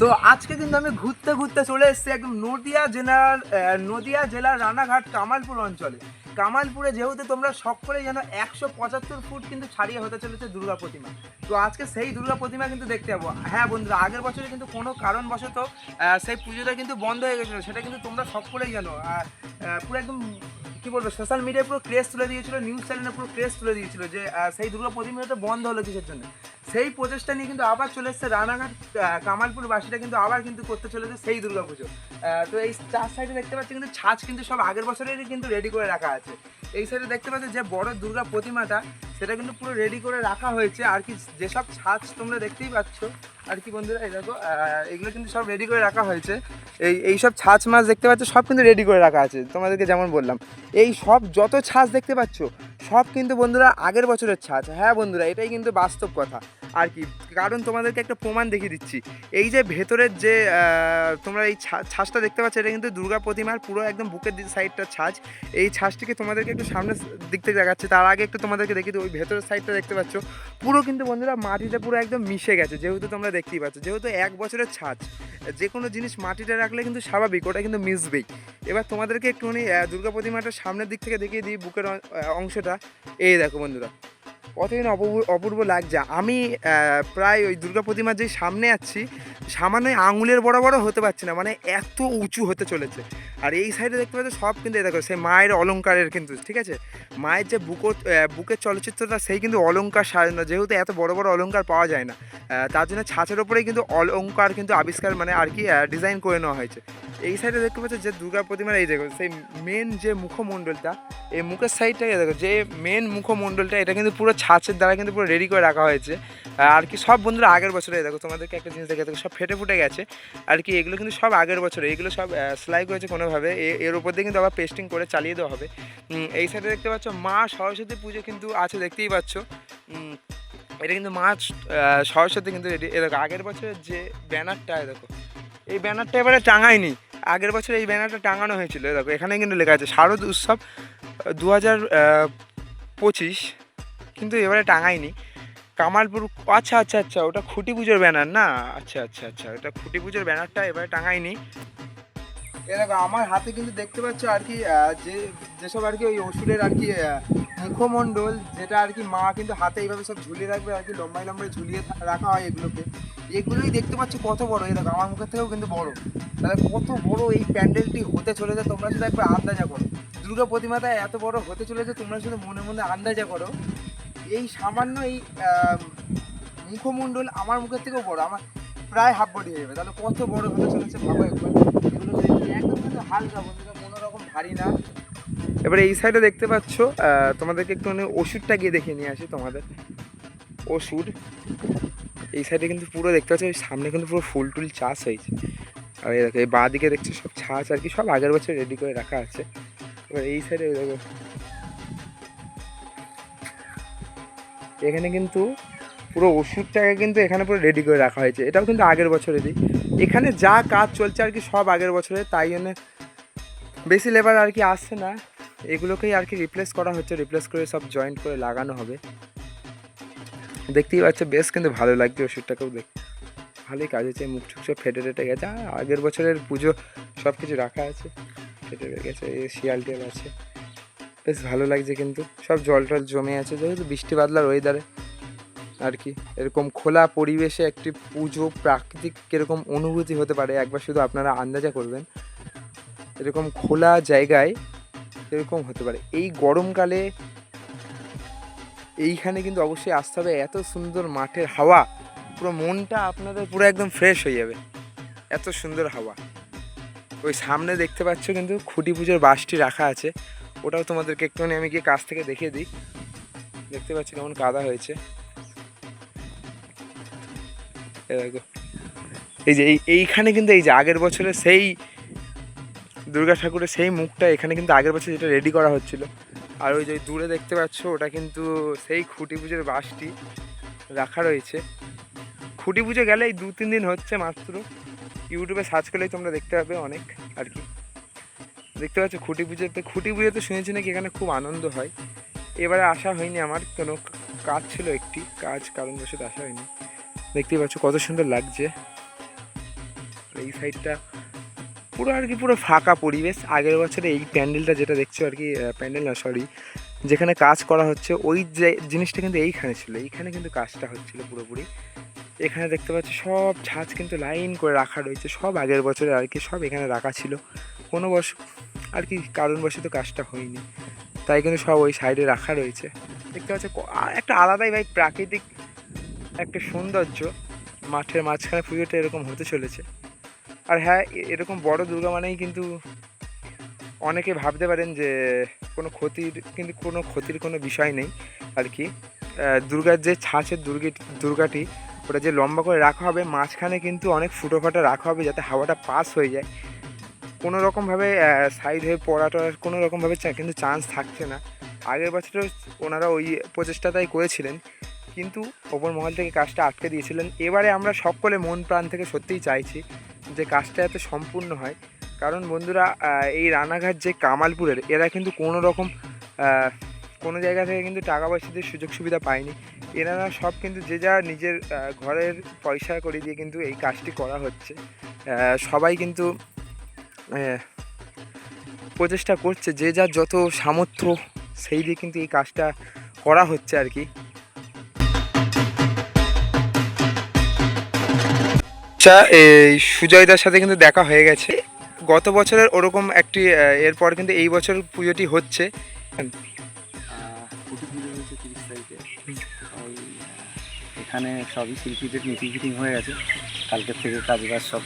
তো আজকে কিন্তু আমি ঘুরতে ঘুরতে চলে এসেছি একদম নদিয়া জেলার নদিয়া জেলার রানাঘাট কামালপুর অঞ্চলে। কামালপুরে যেহেতু তোমরা সকলেই যেন একশো পঁচাত্তর ফুট কিন্তু ছাড়িয়ে হতে চলেছে দুর্গা প্রতিমা। তো আজকে সেই দুর্গা প্রতিমা কিন্তু দেখতে যাব হ্যাঁ বন্ধুরা, আগের বছরে কিন্তু কোনো কারণবশত সেই পুজোটা কিন্তু বন্ধ হয়ে গেছিল। সেটা কিন্তু তোমরা সকলেই জানো। পুরো একদম কি বলব সোশ্যাল মিডিয়ায় পুরো ক্রেজ তুলে দিয়েছিল নিউজ চ্যানেলে পুরো ক্রেজ তুলে দিয়েছিল যে সেই দুর্গা প্রতিমাটা বন্ধ হলো কিসের জন্য? সেই প্রচেষ্টা নিয়ে কিন্তু আবার চলে এসছে রানাঘাট কামালপুর বাসীরা কিন্তু আবার কিন্তু করতে চলেছে সেই দুর্গা পুজো তো এই চার সাইডে দেখতে পাচ্ছি কিন্তু ছাঁচ কিন্তু সব আগের বছরেরই কিন্তু রেডি করে রাখা আছে। এই সাইডে দেখতে পাচ্ছি যে বড় দুর্গা প্রতিমাটা, সেটা কিন্তু পুরো রেডি করে রাখা হয়েছে। আর কি যেসব ছাঁচ তোমরা দেখতেই পাচ্ছ, আর কি বন্ধুরা, এই দেখো এগুলো কিন্তু সব রেডি করে রাখা হয়েছে। এই এই সব ছাঁচ মাছ দেখতে পাচ্ছ, সব কিন্তু রেডি করে রাখা আছে। তোমাদেরকে যেমন বললাম, এই সব যত ছাঁচ দেখতে পাচ্ছ সব কিন্তু বন্ধুরা আগের বছরের ছাঁচ। হ্যাঁ বন্ধুরা এটাই কিন্তু বাস্তব কথা। আর কি, কারণ তোমাদেরকে একটা প্রমাণ দেখিয়ে দিচ্ছি। এই যে ভেতরের যে তোমরা এই ছাঁচটা দেখতে পাচ্ছ, এটা কিন্তু দুর্গা প্রতিমার পুরো একদম বুকের সাইডটা ছাঁচ। এই ছাঁচটিকে তোমাদেরকে একটু সামনের দিক থেকে দেখাচ্ছে। তার আগে একটু তোমাদেরকে দেখি ওই ভেতরের সাইডটা দেখতে পাচ্ছ। পুরো কিন্তু বন্ধুরা মাটিতে পুরো একদম মিশে গেছে, যেহেতু তোমরা দেখতেই পাচ্ছ। যেহেতু এক বছরের ছাঁচ, যে কোনো জিনিস মাটিতে রাখলে কিন্তু স্বাভাবিক, ওটা কিন্তু মিশবেই। এবার তোমাদেরকে একটুখানি দুর্গা প্রতিমাটা সামনের দিক থেকে দেখিয়ে দিই, বুকের অংশটা। এই দেখো বন্ধুরা। কতদিন অপূর্ব অপূর্ব লাগছে। আমি প্রায় ওই দুর্গা প্রতিমার যে সামনে আছি, সামান্য আঙুলের বড় বড় হতে পারছি না মানে এত উঁচু হতে চলেছে। আর এই সাইডে দেখতে পাচ্ছ, সব কিন্তু এই দেখো, সেই মায়ের অলংকারের কিন্তু, ঠিক আছে? মায়ের যে বুকো বুকের চলচ্চিত্রটা, সেই কিন্তু অলংকার সাজানো, যেহেতু এত বড় বড় অলংকার পাওয়া যায় না তার জন্য ছাঁচের ওপরেই কিন্তু অলঙ্কার কিন্তু আবিষ্কার মানে আর কি ডিজাইন করে নেওয়া হয়েছে। এই সাইডে দেখতে পাচ্ছ, যে দুর্গা প্রতিমার এই দেখো, সেই মেন যে মুখমণ্ডলটা, এই মুখের সাইডটাকে দেখো, যে মেন মুখমণ্ডলটা, এটা কিন্তু পুরো ছাঁচের দ্বারা কিন্তু পুরো রেডি করে রাখা হয়েছে। আর কি সব বন্ধুরা আগের বছরে, দেখো তোমাদেরকে একটা জিনিস দেখে দেখো, সব ফেটে ফুটে গেছে। আর কি এগুলো কিন্তু সব আগের বছরে, এগুলো সব সেলাই করেছে কোনোভাবে। এর উপর দিয়ে কিন্তু আবার পেস্টিং করে চালিয়ে দেওয়া হবে। এই সাইডে দেখতে পাচ্ছ, মা সরস্বতী পুজো কিন্তু আছে, দেখতেই পাচ্ছ। এটা কিন্তু মা সরস্বতী কিন্তু দেখো, আগের বছরের যে ব্যানারটা দেখো, এই ব্যানারটা এবারে টাঙায়নি। আগের বছর এই ব্যানারটা টাঙানো হয়েছিল দেখো, এখানে কিন্তু লেখা আছে, শারদ উৎসব দু হাজার পঁচিশ কিন্তু এবারে টাঙায়নি কামালপুর আচ্ছা আচ্ছা আচ্ছা ওটা খুঁটি পুজোর ব্যানার না? আচ্ছা আচ্ছা আচ্ছা ওটা খুঁটি পুজোর ব্যানারটা এবারে টাঙায়নি এ দেখো, আমার হাতে কিন্তু দেখতে পাচ্ছ আর কি যে, যেসব আর কি ওই ওষুধের আর কি মুখমণ্ডল, যেটা আর কি মা কিন্তু হাতে এইভাবে সব ঝুলিয়ে রাখবে আর কি লম্বাই লম্বাই ঝুলিয়ে রাখা হয় এগুলোকে। এগুলোই দেখতে পাচ্ছ কত বড়। এই দেখো, আমার মুখের থেকেও কিন্তু বড়। তাহলে কত বড় এই প্যান্ডেলটি হতে চলেছে, তোমরা শুধু একবার আন্দাজা করো। দুর্গা প্রতিমাটা এত বড় হতে চলেছে, তোমরা শুধু মনে মনে আন্দাজা করো। এই সামান্য এই মুখমণ্ডল আমার মুখের থেকেও বড়। আমার প্রায় হাফ বডি হয়ে যাবে। তাহলে কত বড় হতে চলেছে ভাবো একবার। এগুলো একদম কিন্তু হালকা বন্ধুরা কোনো রকম ভারী না। এবারে এই সাইডে দেখতে পাচ্ছ তোমাদেরকে একটু মানে ওষুধটা গিয়ে দেখে নিয়ে আসি তোমাদের। ওষুধ। এই সাইডে কিন্তু পুরো দেখতে পাচ্ছ সামনে কিন্তু পুরো ফুল টুল চাষ হয়েছে। আর এই দেখো, এই বাঁ দিকে দেখছ সব ছাঁচ আর কি, সব আগের বছর রেডি করে রাখা আছে। এবার এই সাইডে দেখো এখানে কিন্তু পুরো ওষুধটাকে কিন্তু এখানে পুরো রেডি করে রাখা হয়েছে। এটাও কিন্তু আগের বছরেরই। এখানে যা কাজ চলছে আর কি সব আগের বছরে, তাই জন্য বেশি লেবার আর কি আসছে না। এগুলোকেই আর কি রিপ্লেস করা হচ্ছে রিপ্লেস করে সব জয়েন্ট করে লাগানো হবে। দেখতেই পাচ্ছ, বেশ কিন্তু ভালো লাগছে ওষুধটাকেও দেখ। ভালোই কাজ হচ্ছে মুখ টুক সব ফেটে টেটে গেছে। আর আগের বছরের পুজো সব কিছু রাখা আছে। ফেটে গেছে শিয়াল টিয়াল আছে। বেশ ভালো লাগছে কিন্তু। সব জল টল জমে আছে, যেহেতু বৃষ্টি বাদলার ওয়েদারে আর কি, এরকম খোলা পরিবেশে একটি পুজো প্রাকৃতিক কীরকম অনুভূতি হতে পারে, একবার শুধু আপনারা আন্দাজা করবেন। এরকম খোলা জায়গায় এরকম হতে পারে। এই গরমকালে এইখানে কিন্তু অবশ্যই আসতে হবে, এত সুন্দর মাঠের হাওয়া, পুরো মনটা আপনাদের পুরো একদম ফ্রেশ হয়ে যাবে। এত সুন্দর হাওয়া। ওই সামনে দেখতে পাচ্ছ কিন্তু খুঁটি পুজোর বাসটি রাখা আছে। ওটাও তোমাদেরকে একটুখানি আমি গিয়ে কাছ থেকে দেখিয়ে দিই। দেখতে পাচ্ছি কেমন কাদা হয়েছে। এই যে এই, এইখানে কিন্তু এই যে আগের বছরের সেই দুর্গা ঠাকুরের সেই মুখটা এখানে কিন্তু আগের বছর যেটা রেডি করা হচ্ছিল। আর ওই যে দূরে দেখতে পাচ্ছ, ওটা কিন্তু সেই খুঁটি পুজোর বাসটি রাখা রয়েছে। খুঁটি পুজো গেলে এই দু তিন দিন হচ্ছে মাত্র। ইউটিউবে সার্চ করলেই তোমরা দেখতে পাবে অনেক আর কি। দেখতে পাচ্ছ খুঁটি পুজোতে খুঁটি পুজোতে শুনেছি নাকি এখানে খুব আনন্দ হয়। এবারে আসা হয়নি আমার, কোনো কাজ ছিল একটি কাজ, কারণবশত আসা হয়নি। দেখতেই পাচ্ছ কত সুন্দর লাগছে। এই সাইডটা পুরো আর কি পুরো ফাঁকা পরিবেশ। আগের বছরে এই প্যান্ডেলটা যেটা দেখছ আর কি প্যান্ডেল না সরি যেখানে কাজ করা হচ্ছে, ওই যে জিনিসটা কিন্তু এইখানে ছিল। এইখানে কিন্তু কাজটা হচ্ছিল পুরোপুরি। এখানে দেখতে পাচ্ছ সব ছাঁচ কিন্তু লাইন করে রাখা রয়েছে। সব আগের বছরে আর কি সব এখানে রাখা ছিল। কোনো বস আর কি কারণবশত কাজটা হয়নি। তাই কিন্তু সব ওই সাইডে রাখা রয়েছে। দেখতে পাচ্ছ একটা আলাদাই ভাই প্রাকৃতিক একটা সৌন্দর্য। মাঠের মাঝখানে পুজোটা এরকম হতে চলেছে। আর হ্যাঁ এরকম বড় দুর্গা মানেই কিন্তু অনেকে ভাবতে পারেন যে কোনো ক্ষতির, কিন্তু কোনো ক্ষতির কোনো বিষয় নেই আর কি। দুর্গার যে ছাঁচের দুর্গে, দুর্গাটি, ওটা যে লম্বা করে রাখা হবে, মাঝখানে কিন্তু অনেক ফুটো ফাটা রাখা হবে যাতে হাওয়াটা পাস হয়ে যায়। কোনো রকমভাবে সাইড হয়ে পড়া টড়ার কোনো রকমভাবে কিন্তু চান্স থাকছে না। আগের বছরেও ওনারা ওই প্রচেষ্টাটাই করেছিলেন। কিন্তু ওপর মহল থেকে কাজটা আটকে দিয়েছিলেন। এবারে আমরা সকলে মন প্রাণ থেকে সত্যিই চাইছি যে কাজটা এত সম্পূর্ণ হয়। কারণ বন্ধুরা এই রানাঘাট যে কামালপুরের, এরা কিন্তু কোনো রকম কোনো জায়গা থেকে কিন্তু টাকা পয়সা দিয়ে সুযোগ সুবিধা পায়নি। এনারা সব কিন্তু যে যা নিজের ঘরের পয়সা করে দিয়ে কিন্তু এই কাজটি করা হচ্ছে। সবাই কিন্তু প্রচেষ্টা করছে যে যার যত সামর্থ্য, সেই দিয়ে কিন্তু এই কাজটা করা হচ্ছে আর কি। আচ্ছা এই সুজয়দার সাথে কিন্তু দেখা হয়ে গেছে। গত বছরের ওরকম একটি এরপর কিন্তু এই বছর পুজোটি হচ্ছে। এখানে সবই শিল্পীদের মিটিং ফিটিং হয়ে গেছে। কালকের থেকে কাজবাজ সব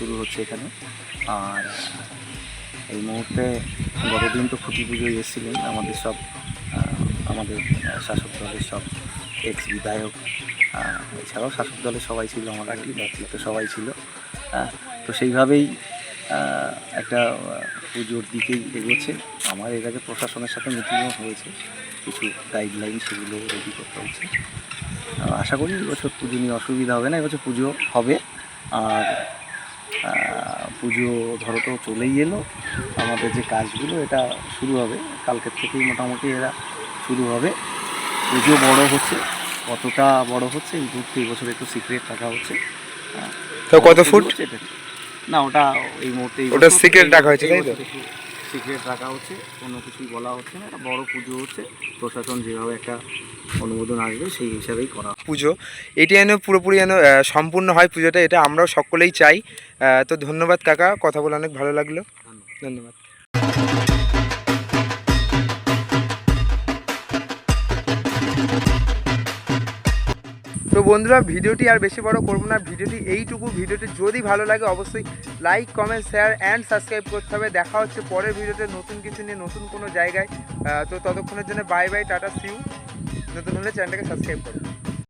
শুরু হচ্ছে এখানে। আর এই মুহূর্তে গতদিন তো খুঁটি পুজোয় এসেছিলেন আমাদের সব আমাদের শাসক দলের সব এক্স বিধায়ক এছাড়াও শাসক দলের সবাই ছিল আমার নেতৃত্ব সবাই ছিল। তো সেইভাবেই একটা পুজোর দিকেই এগোচ্ছে। আমার এর আগে প্রশাসনের সাথে মিটিংও হয়েছে। কিছু গাইডলাইন সেগুলো রেডি করতে হচ্ছে। আশা করি এবছর পুজো নিয়ে অসুবিধা হবে না, এবছর পুজো হবে। আর পুজো ধরো তো চলেই এলো। আমাদের যে কাজগুলো এটা শুরু হবে। কালকের থেকেই মোটামুটি এরা শুরু হবে। পুজো বড় হচ্ছে। কতটা বড় হচ্ছে এই এই বছর একটু সিক্রেট রাখা হচ্ছে। হ্যাঁ। তো কত ফুট? না ওটা এই মুহূর্তে ওটা সিক্রেট রাখা হয়েছে, তাই তো? সিক্রেট রাখা হচ্ছে কোনো কিছুই বলা হচ্ছে না একটা বড় পুজো হচ্ছে প্রশাসন যেভাবে একটা অনুমোদন আসবে সেই হিসাবেই করা পুজো এটি যেন পুরোপুরি যেন সম্পূর্ণ হয় পুজোটা এটা আমরাও সকলেই চাই। তো ধন্যবাদ কাকা কথা বলে অনেক ভালো লাগল। ধন্যবাদ। তো বন্ধুরা, ভিডিওটি আর বেশি বড় করব না। ভিডিওটি এইটুকু। ভিডিওটি যদি ভালো লাগে, অবশ্যই like comment share and subscribe করতে হবে। দেখা হচ্ছে পরের ভিডিওতে নতুন কিছু নিয়ে নতুন কোনো জায়গায়। তো ততক্ষণের জন্য বাই বাই টাটা সিউ নতুন হলে চ্যানেলটাকে সাবস্ক্রাইব করুন